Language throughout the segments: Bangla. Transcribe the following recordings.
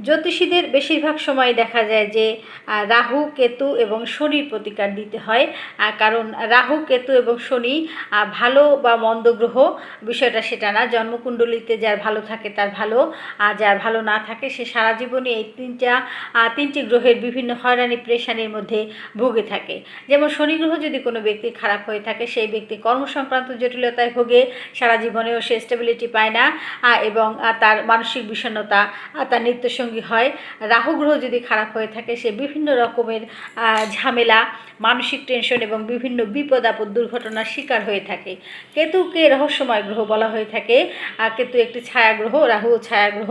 জ্যোতিষীদের বেশিরভাগ সময় দেখা যায় যে রাহু কেতু এবং শনির প্রতিকার দিতে হয়। কারণ রাহু কেতু এবং শনি ভালো বা মন্দ গ্রহ বিষয়টা সেটা না। জন্মকুণ্ডলিতে যার ভালো থাকে তার ভালো আর যার ভালো না থাকে সে সারা জীবনে এই তিনটা তিনটি গ্রহের বিভিন্ন হয়রানি প্রেশানির মধ্যে ভুগে থাকে। যেমন শনি গ্রহ যদি কোনো ব্যক্তি খারাপ হয়ে থাকে সেই ব্যক্তি কর্মসংক্রান্ত জটিলতায় ভোগে সারা জীবনেও সে স্টেবিলিটি পায় না এবং তার মানসিক বিষণ্ণতা আহ, তার নিত্যসঙ্গী হয়। রাহু গ্রহ যদি খারাপ হয়ে থাকে, সে বিভিন্ন রকমের ঝামেলা, মানসিক টেনশন এবং বিভিন্ন বিপদ আপদ দুর্ঘটনার শিকার হয়ে থাকে। কেতুকে রহস্যময় গ্রহ বলা হয়ে থাকে। কেতু একটি ছায়া গ্রহ রাহু ছায়া গ্রহ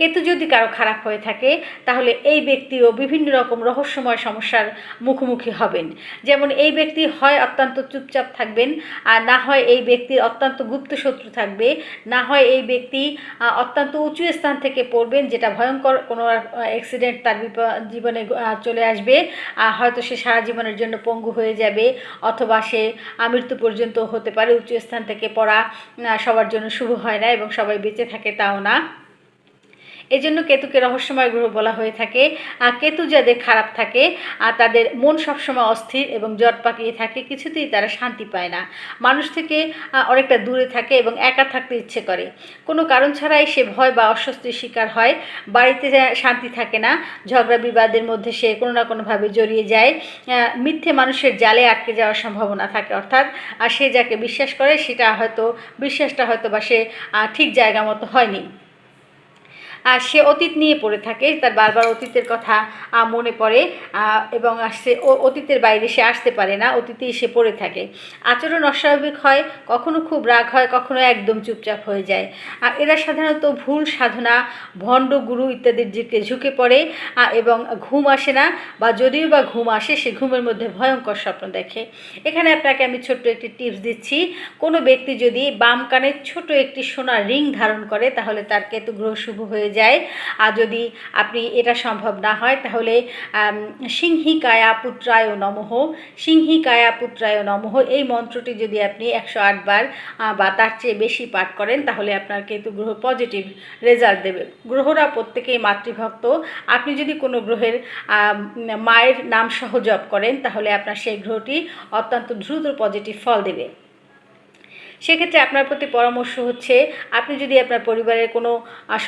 কেতু যদি কারও খারাপ হয়ে থাকে, তাহলে এই ব্যক্তিও বিভিন্ন রকম রহস্যময় সমস্যার মুখোমুখি হবেন। যেমন এই ব্যক্তি হয় অত্যন্ত চুপচাপ থাকবেন, আর না হয় এই ব্যক্তির অত্যন্ত গুপ্ত শত্রু থাকবে, না হয় এই ব্যক্তি অত্যন্ত উঁচু স্থান থেকে পড়বেন, যেটা ভয়ঙ্কর কোনো অ্যাক্সিডেন্ট তার জীবনে চলে আসবে হয়তো সে সারা জীবনের জন্য পঙ্গু হয়ে যাবে, অথবা সে মৃত্যু পর্যন্ত হতে পারে, উঁচু স্থান থেকে পড়া সবার জন্য শুভ হয় না এবং সবাই বেঁচে থাকে তাও না। এই জন্য কেতুকে রহস্যময় গ্রহ বলা হয়ে থাকে। আর কেতু যাদের খারাপ থাকে, আর তাদের মন সবসময় অস্থির এবং জট পাকিয়ে থাকে, কিছুতেই তারা শান্তি পায় না। মানুষ থেকে অনেকটা দূরে থাকে এবং একা থাকতে ইচ্ছে করে। কোনো কারণ ছাড়াই সে ভয় বা অস্বস্তির শিকার হয়। বাড়িতে শান্তি থাকে না। ঝগড়া বিবাদের মধ্যে সে কোনো না কোনোভাবে জড়িয়ে যায়। মিথ্যে মানুষের জালে আটকে যাওয়ার সম্ভাবনা থাকে, অর্থাৎ, আর সে যাকে বিশ্বাস করে, সেটা হয়তো, বিশ্বাসটা হয়তো বা সে ঠিক জায়গা মতো হয়নি। সে অতীত নিয়ে পড়ে থাকে, তার বারবার অতীতের কথা মনে পড়ে এবং সে অতীতের বাইরে সে আসতে পারে না, অতীতেই সে পড়ে থাকে। আচরণ অস্বাভাবিক হয়, কখনো খুব রাগ হয়, কখনো একদম চুপচাপ হয়ে যায়। এরা সাধারণত ভুল সাধনা, ভণ্ড গুরু ইত্যাদির দিকে ঝুঁকে পড়ে এবং ঘুম আসে না, বা যদিও বা ঘুম আসে, সে ঘুমের মধ্যে ভয়ঙ্কর স্বপ্ন দেখে। এখানে আপনাকে আমি ছোট্ট একটি টিপস দিচ্ছি, কোনো ব্যক্তি যদি বাম কানে ছোট একটি সোনার রিং ধারণ করে, তাহলে তার কেতু গ্রহ শুভ হয়ে যায়। আর যদি আপনি এটা সম্ভব না হয়, তাহলে সিংহিকায়া পুত্রায় নমঃ। সিংহিকায়া পুত্রায় নমঃ। এই মন্ত্রটি যদি আপনি একশো আটবার বা তার চেয়ে বেশি পাঠ করেন, তাহলে আপনার কেতু গ্রহ পজিটিভ রেজাল্ট দেবে। গ্রহরা প্রত্যেকেই মাতৃভক্ত। আপনি যদি কোনো গ্রহের মায়ের নাম সহ জপ করেন, তাহলে আপনার সেই গ্রহটি অত্যন্ত দ্রুত পজিটিভ ফল দেবে। সেক্ষেত্রে আপনার প্রতি পরামর্শ হচ্ছে, আপনি যদি আপনার পরিবারের কোনো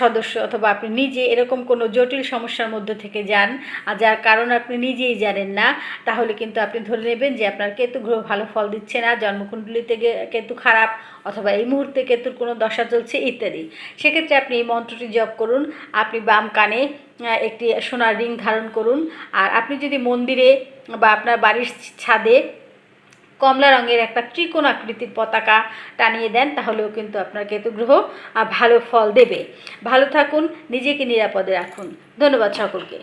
সদস্য অথবা আপনি নিজে এরকম কোনো জটিল সমস্যার মধ্যে থেকে যান, আর যার কারণ আপনি নিজেই জানেন না, তাহলে কিন্তু আপনি ধরে নেবেন যে আপনার কেতু গ্রহ ভালো ফল দিচ্ছে না, জন্মকুণ্ডলিতে কেতু খারাপ, অথবা এই মুহূর্তে কেতুর কোনো দশা চলছে, ইত্যাদি। সেক্ষেত্রে আপনি এই মন্ত্রটি জপ করুন, আপনি বাম কানে একটি সোনার রিং ধারণ করুন, আর আপনি যদি মন্দিরে বা আপনার বাড়ির ছাদে কমলা রঙের একটা ত্রিকোণ আকৃতির পতাকা টানিয়ে দেন, তাহলেও কিন্তু আপনার কেতু গ্রহ ভালো ফল দেবে। ভালো থাকুন, নিজেকে নিরাপদে রাখুন। ধন্যবাদ সকলকে।